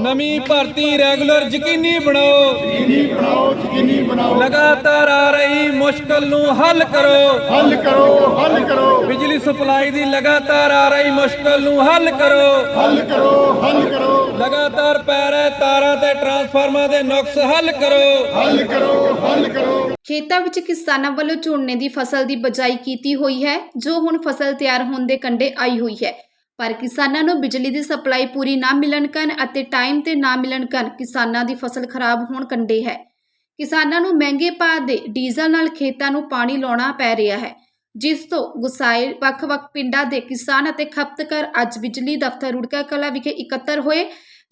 ਨਵੀਂ ਭਰਤੀ ਰੈਗੂਲਰ ਯਕੀਨੀ ਬਣਾਓ। ਯਕੀਨੀ ਬਣਾਓ ਯਕੀਨੀ ਬਣਾਓ ਲਗਾਤਾਰ ਆ ਰਹੀ ਮੁਸ਼ਕਲ ਨੂੰ ਹੱਲ ਕਰੋ। ਹੱਲ ਕਰੋ ਹੱਲ ਕਰੋ ਬਿਜਲੀ ਸਪਲਾਈ ਦੀ ਲਗਾਤਾਰ ਆ ਰਹੀ ਮੁਸ਼ਕਲ ਨੂੰ ਹੱਲ ਕਰੋ। ਹੱਲ ਕਰੋ ਹੱਲ ਕਰੋ ਲਗਾਤਾਰ ਪੈ ਰਹੇ ਤਾਰਾਂ ਤੇ ਟਰਾਂਸਫਾਰਮਰਾਂ ਦੇ ਨੁਕਸ ਹੱਲ ਕਰੋ ਹੱਲ ਕਰੋ ਹੱਲ ਕਰੋ। ਖੇਤਾਂ ਵਿੱਚ ਕਿਸਾਨਾਂ ਵੱਲੋਂ ਝੋਨੇ ਦੀ ਫਸਲ ਦੀ ਬਜਾਈ ਕੀਤੀ ਹੋਈ ਹੈ, ਜੋ ਹੁਣ ਫਸਲ ਤਿਆਰ ਹੋਣ ਦੇ ਕੰਢੇ ਆਈ ਹੋਈ ਹੈ। ਪਰ ਕਿਸਾਨਾਂ ਨੂੰ ਬਿਜਲੀ ਦੀ ਸਪਲਾਈ ਪੂਰੀ ਨਾ ਮਿਲਣ ਕਾਰਨ ਅਤੇ ਟਾਈਮ ਤੇ ਨਾ ਮਿਲਣ ਕਾਰਨ ਕਿਸਾਨਾਂ ਦੀ ਫਸਲ ਖਰਾਬ ਹੋਣ ਕੰਢੇ ਹੈ। ਕਿਸਾਨਾਂ ਨੂੰ ਮਹਿੰਗੇ ਭਾਅ ਦੇ ਡੀਜ਼ਲ ਨਾਲ ਖੇਤਾਂ ਨੂੰ ਪਾਣੀ ਲਾਉਣਾ ਪੈ ਰਿਹਾ ਹੈ, ਜਿਸ ਤੋਂ ਗੁਸਾਇਲ ਵੱਖ-ਵੱਖ ਪਿੰਡਾਂ ਦੇ ਕਿਸਾਨ ਅਤੇ ਖਪਤਕਾਰ ਅੱਜ ਬਿਜਲੀ ਦਫ਼ਤਰ ਰੁੜਕਾ ਕਲਾ ਵਿਖੇ ਇਕੱਤਰ ਹੋਏ,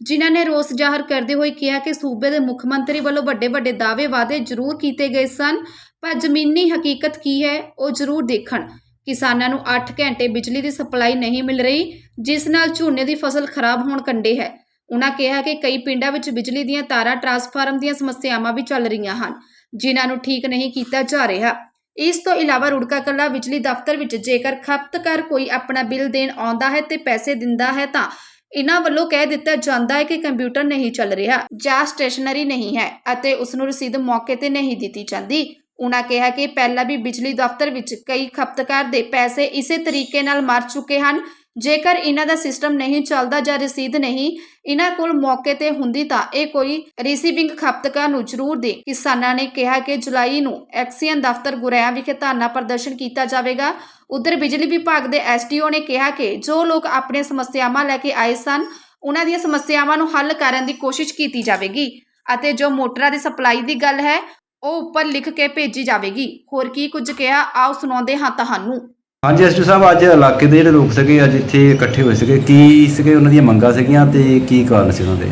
ਜਿਨ੍ਹਾਂ ਨੇ ਰੋਸ ਜ਼ਾਹਰ ਕਰਦੇ ਹੋਏ ਕਿਹਾ ਕਿ ਸੂਬੇ ਦੇ ਮੁੱਖ ਮੰਤਰੀ ਵੱਲੋਂ ਵੱਡੇ-ਵੱਡੇ ਦਾਅਵੇ ਵਾਅਦੇ ਜ਼ਰੂਰ ਕੀਤੇ ਗਏ ਸਨ, ਪਰ ਜ਼ਮੀਨੀ ਹਕੀਕਤ ਕੀ ਹੈ, ਉਹ ਜ਼ਰੂਰ ਦੇਖਣ। ਕਿਸਾਨਾਂ ਨੂੰ 8 ਘੰਟੇ ਬਿਜਲੀ ਦੀ ਸਪਲਾਈ ਨਹੀਂ ਮਿਲ ਰਹੀ, ਜਿਸ ਨਾਲ ਝੋਨੇ ਦੀ ਫਸਲ ਖਰਾਬ ਹੋਣ ਕੰਡੇ ਹੈ। ਉਹਨਾਂ ਕਿਹਾ ਕਿ ਕਈ ਪਿੰਡਾਂ ਵਿੱਚ ਬਿਜਲੀ ਦੀਆਂ ਤਾਰਾਂ ਟਰਾਂਸਫਾਰਮ ਦੀਆਂ ਸਮੱਸਿਆਵਾਂ ਵੀ ਚੱਲ ਰਹੀਆਂ ਹਨ, ਜਿਨ੍ਹਾਂ ਨੂੰ ਠੀਕ ਨਹੀਂ ਕੀਤਾ ਜਾ ਰਿਹਾ। ਇਸ ਤੋਂ ਇਲਾਵਾ ਰੁੜਕਾ ਕਲਾ ਬਿਜਲੀ ਦਫ਼ਤਰ ਵਿੱਚ ਜੇਕਰ ਖਪਤਕਾਰ ਕੋਈ ਆਪਣਾ ਬਿੱਲ ਦੇਣ ਆਉਂਦਾ ਹੈ ਤੇ ਪੈਸੇ ਦਿੰਦਾ ਹੈ ਤਾਂ ਇਹਨਾਂ ਵੱਲੋਂ ਕਹਿ ਦਿੱਤਾ ਜਾਂਦਾ ਹੈ ਕਿ ਕੰਪਿਊਟਰ ਨਹੀਂ ਚੱਲ ਰਿਹਾ, ਜਾਂ ਸਟੇਸ਼ਨਰੀ ਨਹੀਂ ਹੈ ਅਤੇ ਉਸ ਨੂੰ ਰਸੀਦ ਮੌਕੇ ਤੇ ਨਹੀਂ ਦਿੱਤੀ ਜਾਂਦੀ। ਉਹਨਾਂ ਕਿਹਾ ਕਿ ਪਹਿਲਾਂ ਵੀ ਬਿਜਲੀ ਦਫ਼ਤਰ ਵਿੱਚ ਕਈ ਖਪਤਕਾਰ ਦੇ ਪੈਸੇ ਇਸੇ ਤਰੀਕੇ ਨਾਲ ਮਰ ਚੁੱਕੇ ਹਨ। ਜੇਕਰ ਇਹਨਾਂ ਦਾ ਸਿਸਟਮ ਨਹੀਂ ਚੱਲਦਾ ਜਾਂ ਰਸੀਦ ਨਹੀਂ ਇਹਨਾਂ ਕੋਲ ਮੌਕੇ ਤੇ ਹੁੰਦੀ ਤਾਂ ਇਹ ਕੋਈ ਰਿਸੀਵਿੰਗ ਖਪਤਕਾਰ ਨੂੰ ਜ਼ਰੂਰ ਦੇ। ਕਿਸਾਨਾਂ ਨੇ ਕਿਹਾ ਕਿ ਜੁਲਾਈ ਨੂੰ ਐਕਸੀਅਨ ਦਫ਼ਤਰ ਗੁਰੇਆ ਵਿਖੇ ਧਰਨਾ ਪ੍ਰਦਰਸ਼ਨ ਕੀਤਾ ਜਾਵੇਗਾ। ਉਧਰ ਬਿਜਲੀ ਵਿਭਾਗ ਦੇ ਐਸਡੀਓ ਨੇ ਕਿਹਾ ਕਿ ਜੋ ਲੋਕ ਆਪਣੀਆਂ ਸਮੱਸਿਆਵਾਂ ਲੈ ਕੇ ਆਏ ਸਨ ਉਹਨਾਂ ਦੀਆਂ ਸਮੱਸਿਆਵਾਂ ਨੂੰ ਹੱਲ ਕਰਨ ਦੀ ਕੋਸ਼ਿਸ਼ ਕੀਤੀ ਜਾਵੇਗੀ ਅਤੇ ਜੋ ਮੋਟਰਾਂ ਦੀ ਸਪਲਾਈ ਦੀ ਗੱਲ ਹੈ ਉਹ ਉੱਪਰ ਲਿਖ ਕੇ ਭੇਜੀ ਜਾਵੇਗੀ। ਹੋਰ ਕੀ ਕੁਝ ਕਿਹਾ ਆਓ ਸੁਣਾਉਂਦੇ ਹਾਂ ਤੁਹਾਨੂੰ। ਹਾਂਜੀ ਐਸਟੀ ਸਾਹਿਬ ਅੱਜ ਇਲਾਕੇ ਦੇ ਜਿਹੜੇ ਲੋਕ ਸੀਗੇ ਅੱਜ ਇੱਥੇ ਇਕੱਠੇ ਹੋਏ ਸੀਗੇ। ਕੀ ਸੀਗੇ ਉਹਨਾਂ ਦੀਆਂ ਮੰਗਾਂ ਸੀਗੀਆਂ ਤੇ ਕੀ ਕਾਰਨ ਸੀ ਉਹਨਾਂ ਦੇ?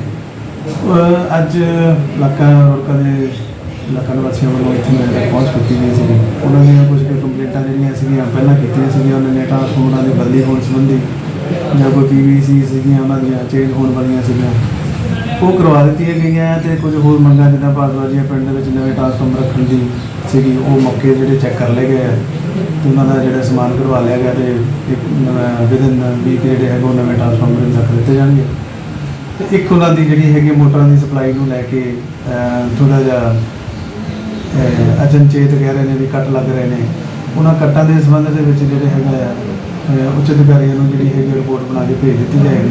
ਅਹ ਅੱਜ ਇਲਾਕਾ ਰੋਕਾ ਦੇ ਇਲਾਕਾ ਨਿਵਾਸੀਆਂ ਵੱਲੋਂ ਇੱਥੇ ਮੇਰੇ ਤੱਕ ਪਹੁੰਚ ਕੀਤੀ ਗਈ ਸੀ ਉਹਨਾਂ ਦੀਆਂ ਕੁਝ ਕੁ ਕੰਪਲੇਂਟਾਂ ਜਿਹੜੀਆਂ ਸੀਗੀਆਂ ਪਹਿਲਾਂ ਕੀਤੀਆਂ ਸੀਗੀਆਂ। ਉਹਨਾਂ ਨੇ ਟਰਾਂਸਫਾਰਮਰਾਂ ਦੇ ਬਦਲੀ ਹੋਣ ਸੰਬੰਧੀ ਜਾਂ ਕੋਈ ਪੀਵੀਸੀ ਸੀਗੀਆਂ ਉਹਨਾਂ ਦੀਆਂ ਚੇਂਜ ਹੋਣ ਵਾਲੀਆਂ ਸੀਗੀਆਂ। ਉਹ ਕਰਵਾ ਦਿੱਤੀਆਂ ਗਈਆਂ ਤੇ ਕੁਝ ਹੋਰ ਮੰਗਾਂ, ਜਿੱਦਾਂ ਭਾਰਤਵਾਜੀਆਂ ਪਿੰਡ ਦੇ ਵਿੱਚ ਨਵੇਂ ਟਰਾਂਸਫਾਰਮਰ ਰੱਖਣ ਦੀ ਸੀਗੀ, ਉਹ ਮੌਕੇ ਜਿਹੜੇ ਚੈੱਕ ਕਰ ਲਏ ਗਏ ਆ ਤੇ ਉਹਨਾਂ ਦਾ ਜਿਹੜਾ ਸਮਾਨ ਕਰਵਾ ਲਿਆ ਗਿਆ ਤੇ ਇੱਕ ਵਿਦਨ ਵੀਕ ਜਿਹੜੇ ਹੈਗੇ, ਉਹ ਨਵੇਂ ਟਰਾਂਸਫਾਰਮਰ ਰੱਖ ਦਿੱਤੇ ਜਾਣਗੇ। ਤੇ ਇੱਕ ਉਹਨਾਂ ਦੀ ਜਿਹੜੀ ਹੈਗੀ ਮੋਟਰਾਂ ਦੀ ਸਪਲਾਈ ਨੂੰ ਲੈ ਕੇ ਥੋੜਾ ਜਿਹਾ ਅਚਨਚੇਤ ਕਹਿ ਰਹੇ ਨੇ ਵੀ ਕੱਟ ਲੱਗ ਰਹੇ ਨੇ। ਉਹਨਾਂ ਕੱਟਾਂ ਦੇ ਸੰਬੰਧ ਦੇ ਵਿੱਚ ਜਿਹੜੇ ਹੈਗਾ ਆ ਉੱਚ ਅਧਿਕਾਰੀਆਂ ਨੂੰ ਜਿਹੜੀ ਹੈਗੀ ਰਿਪੋਰਟ ਬਣਾ ਕੇ ਭੇਜ ਦਿੱਤੀ ਜਾਏਗੀ।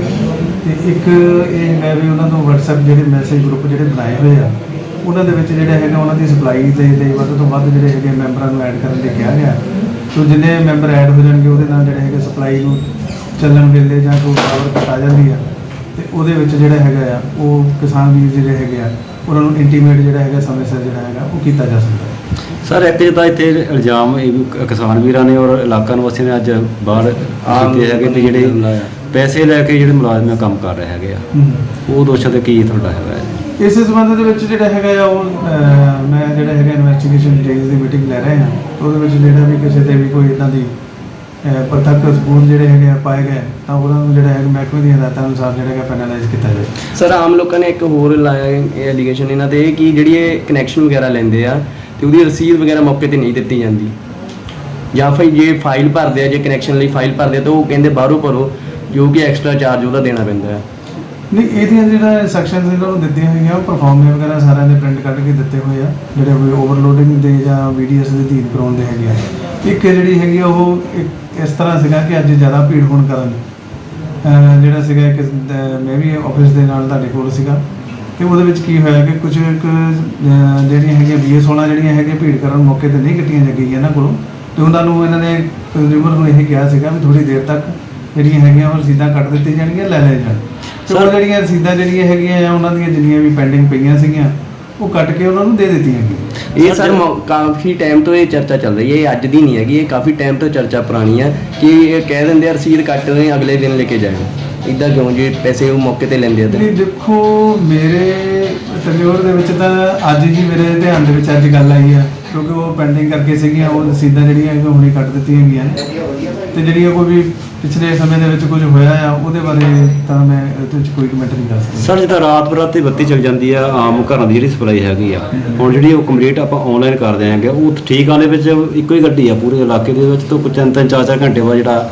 ਤੇ ਇੱਕ ਇਹ ਹੈ ਵੀ ਉਹਨਾਂ ਤੋਂ WhatsApp ਜਿਹੜੇ ਮੈਸੇਜ ਗਰੁੱਪ ਜਿਹੜੇ ਬਣਾਏ ਹੋਏ ਆ, ਉਹਨਾਂ ਦੇ ਵਿੱਚ ਜਿਹੜਾ ਹੈਗਾ ਉਹਨਾਂ ਦੀ ਸਪਲਾਈ ਦੇ ਲਈ ਵੱਧ ਤੋਂ ਵੱਧ ਜਿਹੜੇ ਹੈਗੇ ਮੈਂਬਰਾਂ ਨੂੰ ਐਡ ਕਰਨ ਲਈ ਕਿਹਾ ਗਿਆ। ਸੋ ਜਿੰਨੇ ਮੈਂਬਰ ਐਡ ਹੋ ਜਾਣਗੇ, ਉਹਦੇ ਨਾਲ ਜਿਹੜੇ ਹੈਗੇ ਸਪਲਾਈ ਨੂੰ ਚੱਲਣ ਵੇਲੇ ਜਾਂ ਕੋਈ ਪਾਵਰ ਕੱਟ ਆ ਜਾਂਦੀ ਆ। ਤੇ ਉਹਦੇ ਵਿੱਚ ਜਿਹੜਾ ਹੈਗਾ ਆ ਉਹ ਕਿਸਾਨ ਵੀਰ ਜਿਹੜੇ ਹੈਗੇ ਆ ਉਹਨਾਂ ਨੂੰ ਇੰਟੀਮੇਟ ਜਿਹੜਾ ਹੈਗਾ ਸਮੇਂ ਸਿਰ ਜਿਹੜਾ ਹੈਗਾ ਉਹ ਕੀਤਾ ਜਾ ਸਕਦਾ ਸਰ ਇੱਕ ਜਿੱਦਾਂ ਇੱਥੇ ਇਲਜ਼ਾਮ ਇਹ ਵੀ ਕਿਸਾਨ ਵੀਰਾਂ ਨੇ ਔਰ ਇਲਾਕਾ ਨਿਵਾਸੀਆਂ ਨੇ ਅੱਜ ਬਾਹਰ ਕੀਤੇ ਹੈਗੇ ਵੀ ਜਿਹੜੇ ਪੈਸੇ ਲੈ ਕੇ ਜਿਹੜੇ ਮੁਲਾਜ਼ਮ ਕੰਮ ਕਰ ਰਹੇ ਹੈਗੇ ਆ। ਉਹ ਦੋਸ਼ਾਂ ਤੇ ਕੀ ਤੁਹਾਡਾ ਹੈਗਾ ਇਸ ਸੰਬੰਧ ਦੇ ਵਿੱਚ ਜਿਹੜਾ ਹੈਗਾ ਆ ਉਹ ਮੈਂ ਜਿਹੜਾ ਹੈਗਾ ਇਨਵੈਸਟੀਗੇਸ਼ਨ ਡੇਜ਼ ਦੀ ਮੀਟਿੰਗ ਲੈ ਰਹੇ ਹਾਂ। ਉਹਦੇ ਵਿੱਚ ਜਿਹੜਾ ਵੀ ਕਿਸੇ ਤੇ ਵੀ ਕੋਈ ਇਦਾਂ ਦੀ ਪ੍ਰਤੱਖ ਸਬੂਤ ਜਿਹੜੇ ਹੈਗੇ ਆ ਪਾਏ ਗਏ ਤਾਂ ਉਹਨਾਂ ਨੂੰ ਜਿਹੜਾ ਹੈਗਾ ਮਹਿਕਮੇ ਦੀਆਂ ਹਦਾਇਤਾਂ ਅਨੁਸਾਰ ਜਿਹੜਾ ਹੈਗਾ ਪੈਨਲਾਈਜ਼ ਕੀਤਾ ਜਾਏ। ਸਰ ਆਮ ਲੋਕਾਂ ਨੇ ਇੱਕ ਹੋਰ ਲਾਇਆ ਇਹ ਐਲੀਗੇਸ਼ਨ ਇਹਨਾਂ ਤੇ ਕਿ ਜਿਹੜੀ ਇਹ ਕਨੈਕਸ਼ਨ ਵਗੈਰਾ ਲੈਂਦੇ ਆ ਤੇ ਉਹਦੀ ਰਸੀਦ ਵਗੈਰਾ ਮੌਕੇ ਤੇ ਨਹੀਂ ਦਿੱਤੀ ਜਾਂਦੀ। ਜਾਂ ਫਿਰ ਜੇ ਫਾਈਲ ਭਰਦੇ ਆ ਜੇ ਕਨੈਕਸ਼ਨ ਲਈ ਫਾਈਲ ਭਰਦੇ ਆ ਤਾਂ ਉਹ ਕਹਿੰਦੇ ਬਾਹਰੋਂ ਭਰੋ ਜੋ ਕਿ ਐਕਸਟਰਾ ਚਾਰਜ ਉਹਦਾ ਦੇਣਾ ਪੈਂਦਾ ਹੈ। ਨਹੀਂ ਇਹਦੀਆਂ ਜਿਹੜਾ ਸੈਕਸ਼ਨਸ ਇਹਨਾਂ ਨੂੰ ਦਿੱਤੀਆਂ ਹੋਈਆਂ ਉਹ ਪਰਫਾਰਮੇ ਵਗੈਰਾ ਸਾਰਿਆਂ ਦੇ ਪ੍ਰਿੰਟ ਕੱਢ ਕੇ ਦਿੱਤੇ ਹੋਏ ਆ ਜਿਹੜੇ ਓਵਰਲੋਡਿੰਗ ਦੇ ਜਾਂ ਵੀਡੀਐਸ ਦੇ ਅਧੀਨ ਕਰਾਉਣ ਦੇ ਹੈਗੇ ਆ। ਇੱਕ ਜਿਹੜੀ ਹੈਗੀ ਆ ਉਹ ਇੱਕ ਇਸ ਤਰ੍ਹਾਂ ਸੀਗਾ ਕਿ ਅੱਜ ਜ਼ਿਆਦਾ ਭੀੜ ਹੋਣ ਕਾਰਨ ਜਿਹੜਾ ਸੀਗਾ ਅਹ ਮੈਂ ਵੀ ਆਫਿਸ ਦੇ ਨਾਲ ਤੁਹਾਡੇ ਕੋਲ ਸੀਗਾ ਕਿ ਉਹਦੇ ਵਿੱਚ ਕੀ ਹੋਇਆ ਕਿ ਕੁਝ ਇੱਕ ਜਿਹੜੀਆਂ ਹੈਗੀਆਂ ਬੀਐਸ 16 ਜਿਹੜੀਆਂ ਹੈਗੀਆਂ ਭੀੜ ਕਰਨ ਮੌਕੇ ਤੇ ਨਹੀਂ ਕੱਟੀਆਂ ਗਈਆਂ ਇਹਨਾਂ ਕੋਲੋਂ ਤੇ ਉਹਨਾਂ ਨੂੰ ਇਹਨਾਂ ਨੇ ਕੰਜ਼ਿਊਮਰ ਨੂੰ ਇਹ ਕਿਹਾ ਸੀਗਾ ਵੀ ਥੋੜੀ ਦੇਰ ਤੱਕ ਜਿਹੜੀਆਂ ਹੈਗੀਆਂ ਉਹ ਰਸੀਦਾਂ ਕੱਟ ਦਿੱਤੀਆਂ ਜਾਣਗੀਆਂ ਲੈ ਲੈ ਜਾਣ। ਤੇ ਉਹ ਜਿਹੜੀਆਂ ਰਸੀਦਾਂ ਜਿਹੜੀਆਂ ਹੈਗੀਆਂ ਆ ਉਹਨਾਂ ਦੀਆਂ ਜਿੰਨੀਆਂ ਵੀ ਪੈਂਡਿੰਗ ਪਈਆਂ ਸੀਗੀਆਂ ਉਹ ਕੱਟ ਕੇ ਉਹਨਾਂ ਨੂੰ ਦੇ ਦਿੱਤੀਆਂ ਗਈਆਂ। ਇਹ ਸਰ ਮੌ- ਕਾਫੀ ਟਾਈਮ ਤੋਂ ਇਹ ਚਰਚਾ ਚੱਲ ਰਹੀ ਹੈ ਇਹ ਅੱਜ ਦੀ ਨਹੀਂ ਹੈਗੀ ਇਹ ਕਾਫੀ ਟਾਈਮ ਤੋਂ ਚਰਚਾ ਪੁਰਾਣੀ ਹੈ ਕਿ ਇਹ ਕਹਿ ਦਿੰਦੇ ਆ ਰਸੀਦ ਕੱਟ ਰਹੇ ਅਗਲੇ ਦਿਨ ਲੈ ਕੇ ਜਾਇਓ ਇਦਾਂ ਕਿਉਂ ਜੇ ਪੈਸੇ ਉਹ ਮੌਕੇ ਤੇ ਲੈਂਦੇ ਆ ਤੇ? ਨਹੀਂ ਦੇਖੋ ਮੇਰੇ ਟੈਨਿਓਰ ਦੇ ਵਿੱਚ ਤਾਂ ਅੱਜ ਹੀ ਮੇਰੇ ਧਿਆਨ ਦੇ ਵਿੱਚ ਅੱਜ ਗੱਲ ਆਈ ਆ ਕਿਉਂਕਿ ਉਹ ਪੈਂਡਿੰਗ ਕਰਕੇ ਸੀਗੀਆਂ ਉਹ ਰਸੀਦਾਂ ਜਿਹੜੀਆਂ ਹੈਗੀਆਂ ਹੁਣੇ ਕੱਟ ਦਿੱਤੀਆਂ ਗਈਆਂ ਨੇ। ਤੇ ਜਿਹੜੀਆਂ ਕੋਈ ਵੀ ਪਿਛਲੇ ਸਮੇਂ ਦੇ ਵਿੱਚ ਕੁਝ ਹੋਇਆ ਆ ਉਹਦੇ ਬਾਰੇ ਤਾਂ ਮੈਂ ਇਹਦੇ ਵਿੱਚ ਕੋਈ ਕਮੈਂਟ ਨਹੀਂ ਕਰ ਸਕਦਾ। ਸਰ ਜਿੱਦਾਂ ਰਾਤ ਬਰਾਤੇ ਬੱਤੀ ਚਲ ਜਾਂਦੀ ਆ ਆਮ ਘਰਾਂ ਦੀ ਜਿਹੜੀ ਸਪਲਾਈ ਹੈਗੀ ਆ ਹੁਣ ਜਿਹੜੀ ਉਹ ਕੰਪਲੀਟ ਆਪਾਂ ਆਨਲਾਈਨ ਕਰ ਦਿਆਂਗੇ ਉਹ ਠੀਕ ਆ ਦੇ ਵਿੱਚ ਇੱਕੋ ਹੀ ਗੱਡੀ ਆ ਪੂਰੇ ਇਲਾਕੇ ਦੇ ਵਿੱਚ ਤੋਂ ਤਿੰਨ ਤਿੰਨ ਚਾਰ ਚਾਰ ਘੰਟੇ ਬਾਅਦ ਜਿਹੜਾ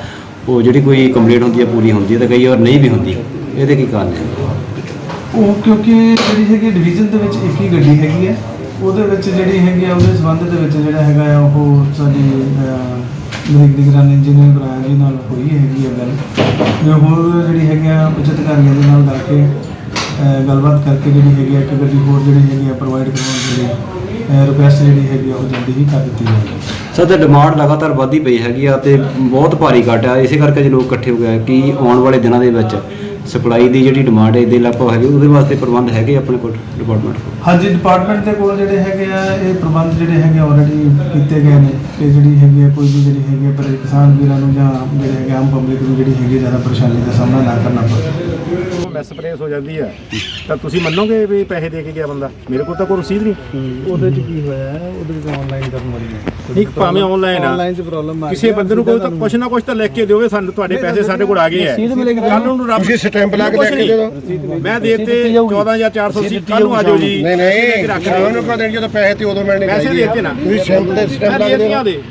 ਉਹ ਜਿਹੜੀ ਕੋਈ ਕੰਪਲੀਟ ਹੁੰਦੀ ਆ ਪੂਰੀ ਹੁੰਦੀ ਆ ਤੇ ਕਈ ਵਾਰ ਨਹੀਂ ਵੀ ਹੁੰਦੀ। ਇਹਦੇ ਕੀ ਕਾਰਨ ਹੈ ਉਹ ਕਿਉਂਕਿ ਜਿਹੜੀ ਹੈਗੀ ਡਿਵੀਜ਼ਨ ਦੇ ਵਿੱਚ ਇੱਕ ਹੀ ਗੱਡੀ ਹੈਗੀ ਹੈ ਉਹਦੇ ਵਿੱਚ ਜਿਹੜੀ ਹੈਗੀ ਆ ਉਹਦੇ ਸੰਬੰਧ ਦੇ ਵਿੱਚ ਜਿਹੜਾ ਹੈਗਾ ਆ ਉਹ ਸਾਡੀ ਬ੍ਰਿਕ ਨਿਗਰਾਨ ਇੰਜੀਨੀਅਰ ਬਰਾਇਆ ਜੀ ਨਾਲ ਹੋਈ ਹੈਗੀ ਆ ਗੱਲ। ਜੋ ਹੋਰ ਜਿਹੜੀ ਹੈਗੀ ਆ ਉੱਚ ਅਧਿਕਾਰੀਆਂ ਦੇ ਨਾਲ ਕਰਕੇ ਗੱਲਬਾਤ ਕਰਕੇ ਜਿਹੜੀ ਹੈਗੀ ਆ, ਇੱਕ ਗੱਡੀ ਹੋਰ ਜਿਹੜੀ ਹੈਗੀ ਆ ਪ੍ਰੋਵਾਈਡ ਕਰਵਾਉਣ ਦੇ ਲਈ ਰਿਕੁਐਸਟ ਜਿਹੜੀ ਹੈਗੀ ਆ, ਉਹ ਜਲਦੀ ਹੀ ਕਰ ਦਿੱਤੀ ਜਾਵੇ। ਸਰ, ਤੇ ਡਿਮਾਂਡ ਲਗਾਤਾਰ ਵੱਧਦੀ ਪਈ ਹੈਗੀ ਆ ਤੇ ਬਹੁਤ ਭਾਰੀ ਘਟ ਆ। ਇਸੇ ਕਰਕੇ ਜੇ ਲੋਕ ਇਕੱਠੇ ਹੋ ਗਏ ਕਿ ਆਉਣ ਵਾਲੇ ਦਿਨਾਂ ਦੇ ਵਿੱਚ ਸਪਲਾਈ ਦੀ ਜਿਹੜੀ ਡਿਮਾਂਡ ਹੈ, ਇਹਦੇ ਲਗਭਗ ਹੈਗੀ, ਉਹਦੇ ਵਾਸਤੇ ਪ੍ਰਬੰਧ ਹੈਗੇ ਆਪਣੇ ਕੋਲ ਡਿਪਾਰਟਮੈਂਟ ਕੋਲ? ਹਾਂਜੀ ਡਿਪਾਰਟਮੈਂਟ ਦੇ ਕੋਲ ਜਿਹੜੇ ਹੈਗੇ ਆ, ਇਹ ਪ੍ਰਬੰਧ ਜਿਹੜੇ ਹੈਗੇ ਆਲਰੇਡੀ ਕੀਤੇ ਗਏ ਨੇ। ਕਿ ਜਿਹੜੀ ਹੈਗੀ ਆ, ਕੋਈ ਵੀ ਜਿਹੜੀ ਹੈਗੀ ਆ, ਪਰ ਕਿਸਾਨ ਵੀਰਾਂ ਨੂੰ ਜਾਂ ਜਿਹੜੇ ਹੈਗੇ ਆਮ ਪਬਲਿਕ ਨੂੰ ਜਿਹੜੀ ਹੈਗੀ ਆ, ਜ਼ਿਆਦਾ ਪਰੇਸ਼ਾਨੀ ਦਾ ਸਾਹਮਣਾ ਨਾ ਕਰਨਾ ਪਵੇ। ਮੈਸਪ੍ਰੇਸ ਹੋ ਜਾਂਦੀ ਹੈ ਤਾਂ ਤੁਸੀਂ ਮੰਨੋਗੇ ਵੀ ਪੈਸੇ ਦੇ ਕੇ ਗਿਆ ਬੰਦਾ? ਮੇਰੇ ਕੋਲ ਤਾਂ ਕੋਈ ਰਸੀਦ ਨਹੀਂ। ਉਹਦੇ ਚ ਕੀ ਹੋਇਆ? ਹੈ ਉਹਦੇ ਵਿੱਚ ਆਨਲਾਈਨ ਕਰਨ ਵਾਲੀ ਹੈ ਨਹੀਂ ਭਾਵੇਂ ਆਨਲਾਈਨ ਆ। ਆਨਲਾਈਨ ਚ ਪ੍ਰੋਬਲਮ ਆ ਕਿਸੇ ਬੰਦੇ ਨੂੰ ਕੋਈ ਤਾਂ ਕੁਛ ਨਾ ਕੁਛ ਤਾਂ ਲਿਖ ਕੇ ਦਿਓਗੇ ਸਾਨੂੰ ਤੁਹਾਡੇ ਪੈਸੇ ਸਾਡੇ ਕੋਲ ਆ ਗਏ ਆ। ਕੱਲ ਨੂੰ ਰੱਬ ਤੁਸੀਂ ਸਟੈਂਪ ਲਾ ਕੇ ਲੈ ਕੇ ਦਿਓ। ਮੈਂ ਦੇਤੇ 14480 ਕੱਲ ਨੂੰ ਆ ਜਾਓ ਜੀ ਨਹੀਂ ਨਹੀਂ ਉਹਨੂੰ ਕਹ ਦੇਣੀ ਜਦੋਂ ਪੈਸੇ ਤੇ ਉਦੋਂ ਮਿਲਣੇ ਪੈਸੇ ਆ। ਦੇਤੇ ਨਾ। ਤੁਸੀਂ ਸਟੈਂਪ ਤੇ ਸਟੈਂਪ ਮੈਂ ਲਾ ਕੇ ਦੇਤੀਆਂ ਦਿਓ। ਦੇ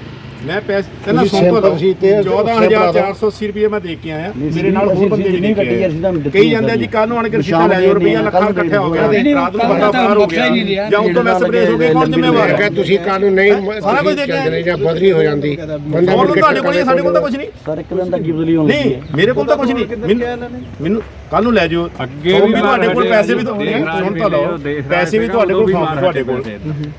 ਮੈਂ ਪੈਸੇ ਤੁਸੀਂ ਸੌਂਪ ਤੇ 14480 ਰੁਪਏ ਮੈਂ ਦੇ ਕੇ ਆਇਆ। ਮੇਰੇ ਨਾਲ ਹੋਰ ਬੰਦੇ ਵੀ ਦੇ ਕੇ ਆਏ ਕਈ ਜਾਂਦੇ ਜੀ ਕੱਲ ਨੂੰ ਆਣ ਕੇ ਰਸੀਦਾਂ ਲੈ ਜਾਓ ਰੁਪਈਆ ਲੱਖਾਂ ਇਕੱਠਿਆ ਹੋ ਗਿਆ। ਰਾਤ ਨੂੰ ਬੰਦਾ ਬਾਹਰ ਹੋ ਗਿਆ। ਜਾਂ ਉਦੋਂ ਮੈਂ ਸਪਰੇਸ ਹੋ ਗਈ ਕੌਣ ਜ਼ਿੰਮੇਵਾਰ? ਹੈ ਤੁਸੀਂ ਕੱਲ ਨੂੰ ਨਹੀਂ ਸਾਰਾ ਕੁਝ ਦੇ ਕੇ ਜਾਂ। ਬਦਲੀ ਹੋ ਜਾਂਦੀ। ਬੰਦਾ ਹੁਣ ਮੁੜ ਕੇ ਤੁਹਾਡੇ ਕੋਲ ਸਾਡੇ ਕੋਲ ਤਾਂ ਕੁਝ ਨਹੀਂ। ਸਰ ਇੱਕ ਦਿਨ ਦਾ ਕੀ ਬਦਲੀ ਨਹੀਂ ਮੇਰੇ ਕੋਲ ਤਾਂ ਕੁਝ ਨਹੀਂ। ਮੈਨੂੰ ਮੈਨੂੰ ਕੱਲ ਨੂੰ ਲੈ ਜਾਓ। ਅੱਗੇ ਵੀ ਤੁਹਾਡੇ ਕੋਲ ਪੈਸੇ ਵੀ ਤੁਹਾਡੇ ਸੁਣ ਤਾਂ ਲਓ। ਪੈਸੇ ਵੀ ਤੁਹਾਡੇ ਕੋਲ ਫਾਰਮ ਤੁਹਾਡੇ ਕੋਲ।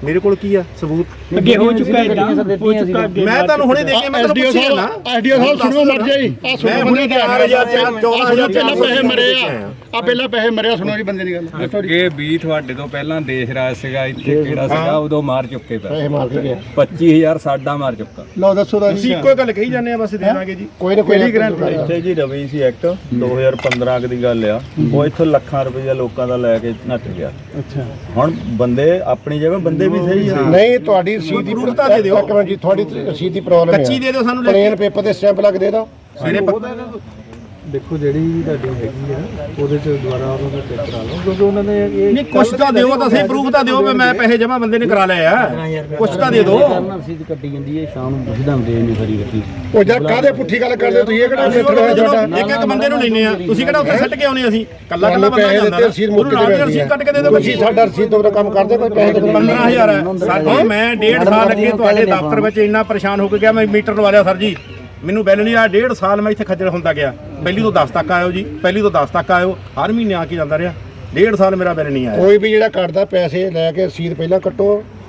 ਮੇਰੇ ਕੋਲ ਕੀ ਆ? ਸਬੂਤ। ਅੱਗੇ ਹੋ ਚੁੱਕਾ ਹੈ ਹੋ ਚੁੱਕਾ ਅੱਗੇ। ਮੈਂ ਤੁਹਾਨੂੰ ਹੁਣੇ ਦੇ ਕੇ ਮੈਂ ਤੁਹਾਨੂੰ ਪੁੱਛਿਆ ਨਾ। ਐਸਡੀਓ ਸਾਹਿਬ ਸੁਣੋ ਮਰ ਜਾਈ। ਆ ਮੈਂ ਸੁਣੋ ਹੁਣੇ ਬੰਦੇ 4000 14000 ਪਹਿਲਾਂ ਪੈਸੇ ਮਰੇ ਆ। ਆ। ਪਹਿਲਾਂ ਪੈਸੇ ਮਰੇ ਆ ਸੁਣੋ ਜੀ ਬੰਦੇ ਦੀ ਗੱਲ। ਅੱਗੇ ਵੀ ਤੁਹਾਡੇ ਤੋਂ ਪਹਿਲਾਂ ਦੇਸ਼ ਰਾਜ ਸੀਗਾ ਇੱਥੇ ਕਿਹੜਾ ਸੀਗਾ ਉਦੋਂ ਮਾਰ ਚੁੱਕੇ ਪਏ ਪੈਸੇ ਮਾਰ ਕੇ ਗਿਆ 25000 ਸਾਡਾ ਮਾਰ ਚੁੱਕਾ। ਲਓ ਦੱਸੋ ਦਾ ਤੁਸੀਂ ਇੱਕੋ ਗੱਲ ਕਹੀ ਜਾਂਦੇ ਆ ਬਸ ਦੇ ਦਾਂਗੇ ਜੀ। ਕੋਈ ਨਾ ਕੋਈ ਨਾ ਇੱਥੇ ਜੀ ਰਵੀ ਸੀ ਐਕਟ 2015 ਕੁ ਦੀ। ਗੱਲ ਆ ਉਹ ਇੱਥੋਂ ਲੱਖਾਂ ਰੁਪਈਆ ਲੋਕਾਂ ਦਾ ਲੈ ਕੇ ਨੱਠ ਗਿਆ। ਅੱਛਾ। ਹੁਣ ਬੰਦੇ ਆਪਣੀ ਜਗ੍ਹਾ ਬੰਦੇ ਵੀ ਸਹੀ ਆ। ਨਹੀਂ ਤੁਹਾਡੀ ਰਸੀਦ ਦੀ ਪ੍ਰੂਫ ਤਾਂ ਦੇ ਦਿਓ। ਇੱਕ ਮਿੰਟ ਜੀ ਤੁਹਾਡੀ ਰਸੀਦ ਦੀ ਪ੍ਰੋਬਲਮ ਹੈ ਕੱਚੀ ਦੇ ਦਿਓ ਸਾਨੂੰ ਲੈ ਪਲੇਨ ਪੇਪਰ ਤੇ ਸਟੈਂਪ ਲੱਗ ਦੇ ਦਿਓ। ਮੇਰੇ ਦੇਖੋ ਜਿਹੜੀ ਤੁਹਾਡੀ ਹੈਗੀ ਆ ਉਹਦੇ ਚ ਦੁਬਾਰਾ ਉਹਨਾਂ ਦਾ ਚੈੱਕ ਕਰਾ ਲਓ ਕਿਉਂਕਿ ਉਹਨਾਂ ਨੇ ਇਹ ਨਹੀਂ ਕੁਛ ਤਾਂ ਦਿਓ ਤਾਂ ਸਹੀ ਪ੍ਰੂਫ ਤਾਂ ਦਿਓ ਵੀ ਮੈਂ ਪੈਸੇ ਜਮਾ ਬੰਦੇ ਨੇ ਕਰਾ ਲਏ ਆ। ਕੁਛ ਤਾਂ ਦੇ ਦਿਓ। ਰਸੀਦ ਕੱਟੀ ਜਾਂਦੀ ਹੈ ਸ਼ਾਮ ਨੂੰ ਪੁੱਛਦਾ ਹੁੰਦੇ ਨੇ ਸਾਰੀ ਗੱਡੀ। ਉਹ ਜਦ ਕਾਹਦੇ ਪੁੱਠੀ ਗੱਲ ਕਰਦੇ ਹੋ ਤੁਸੀਂ? ਇਹ ਕਿਹੜਾ ਮੇਥਡ ਹੈ ਤੁਹਾਡਾ ਇੱਕ ਇੱਕ ਬੰਦੇ ਨੂੰ ਲੈਨੇ ਆ ਤੁਸੀਂ ਕਿਹੜਾ ਉੱਥੇ ਸੱਟ ਕੇ ਆਉਨੇ ਅਸੀਂ? ਕੱਲਾ ਕੱਲਾ ਬੰਦਾ ਪੈਸੇ ਜਾਂਦਾ ਦਿੱਤੇ ਰਸੀਦ ਮੁੱਕ ਉਹਨੂੰ ਨਾਲ ਦੀ ਰਸੀਦ ਕੱਟ ਕੇ ਦੇ ਦਿਓ ਤੁਸੀਂ ਸਾਡਾ ਰਸੀਦ ਤੋਂ ਕੰਮ ਕਰਦੇ ਕੋਈ ਪੈਸੇ ਦੇ 15000 ਹੈ। ਸਰ ਜੀ ਮੈਂ ਡੇਢ ਸਾਲ ਅੱਗੇ ਤੁਹਾਡੇ ਦਫ਼ਤਰ ਵਿੱਚ ਇੰਨਾ ਪਰੇਸ਼ਾਨ ਹੋ ਕੇ ਗਿਆ ਮੈਂ ਮੀਟਰ ਲਵਾ ਲਿਆ ਸਰ ਜੀ। ਮੈਨੂੰ ਬਿੱਲ ਨਹੀਂ ਆ ਡੇਢ ਸਾਲ ਮੈਂ ਇੱਥੇ ਖੱਜਲ ਹੁੰਦਾ ਗਿਆ। ਪਹਿਲੀ ਤੋਂ 10 ਤੱਕ ਆਇਓ ਜੀ ਪਹਿਲੀ ਤੋਂ 10 ਤੱਕ ਆਇਓ ਹਰ ਮਹੀਨੇ ਆ ਕੇ ਜਾਂਦਾ ਰਿਹਾ। ਡੇਢ ਸਾਲ ਮੇਰਾ ਬਿੱਲ ਨਹੀਂ ਆਇਆ। ਕੋਈ ਵੀ ਜਿਹੜਾ ਕੱਟਦਾ ਪੈਸੇ ਲੈ ਕੇ ਰਸੀਦ ਪਹਿਲਾਂ ਕੱਟੋ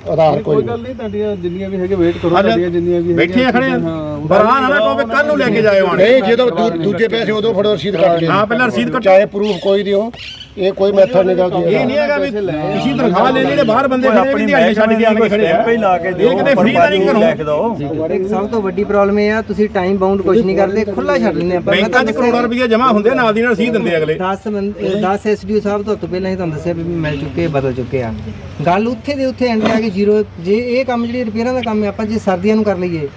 ਆਧਾਰ ਕੋਈ ਕੋਈ ਗੱਲ ਨਹੀਂ ਤੁਹਾਡੀਆਂ ਜਿੰਨੀਆਂ ਵੀ ਹੈਗੇ ਵੇਟ ਕਰੋ ਤੁਹਾਡੀਆਂ ਜਿੰਨੀਆਂ ਵੀ ਬੈਠੇ ਆ ਖੜੇ ਆ। ਬਰਾਨ ਨਾ ਕਹੋ ਕੱਲ ਨੂੰ ਲੈ ਕੇ ਜਾਇਓ ਆਣ ਨਹੀਂ ਜਦੋਂ ਦੂ- ਦੂਜੇ ਪੈਸੇ ਉਦੋਂ ਫੜੋ ਰਸੀਦ ਕੱਟ ਕੇ। ਹਾਂ ਪਹਿਲਾਂ ਰਸੀਦ ਕੱਟੋ ਚਾਹੇ ਪ੍ਰੂਫ ਕੋਈ ਦਿਓ। ਇਹ ਕੋਈ ਮੈਥਡ ਨਹੀਂ ਗਲਤੀ ਇਹ ਨਹੀਂ ਹੈਗਾ ਵੀ ਕਿਸੇ ਤਨਖਾਹ ਲੈ ਲਈ ਤੇ ਬਾਹਰ ਬੰਦੇ ਖੜੇ ਵੀ ਦਿਹਾੜੀ ਛੱਡ ਕੇ ਆਣ ਕੇ ਖੜੇ ਆ ਹੀ ਲਾ ਕੇ ਇਹ ਕਿਤੇ ਫ੍ਰੀ ਦਾ ਨਹੀਂ ਕਰੋ। ਦਿਓ। ਸਭ ਤੋਂ ਵੱਡੀ ਪ੍ਰੋਬਲਮ ਇਹ ਆ ਤੁਸੀਂ ਟਾਈਮ ਬਾਉਂਡ ਕੁਝ ਨਹੀਂ ਕਰਦੇ ਖੁੱਲਾ ਛੱਡ ਲੈਂਦੇ ਆਪਾਂ ਬੈਂਕਾਂ 'ਚ ਕਰੋੜਾਂ ਰੁਪਏ ਜਮ੍ਹਾਂ ਹੁੰਦੇ ਨਾਲ ਦੀ ਨਾਲ ਰਸੀਦ ਦਿੰਦੇ ਅਗਲੇ। 10 10 ਐਸਡੀਓ ਸਾਹਿਬ ਤੋਂ ਤੋਂ ਪਹਿਲਾਂ ਹੀ ਤੁਹਾਨੂੰ ਦੱਸਿਆ ਵੀ ਮਿਲ ਚੁੱਕੇ ਬਦਲ ਚੁੱਕੇ ਆ। ਗੱਲ ਉੱਥੇ ਦੇ ਉੱਥੇ ਐਂਡ ਆ ਕੇ ਜ਼ੀਰੋ ਜੇ ਇਹ ਕੰਮ ਜਿਹੜੀ ਰਿਪੇਅਰਾਂ ਦਾ ਕੰਮ ਹੈ ਆਪਾਂ ਜੇ ਸਰਦੀਆਂ ਨੂੰ ਕਰ ਲਈਏ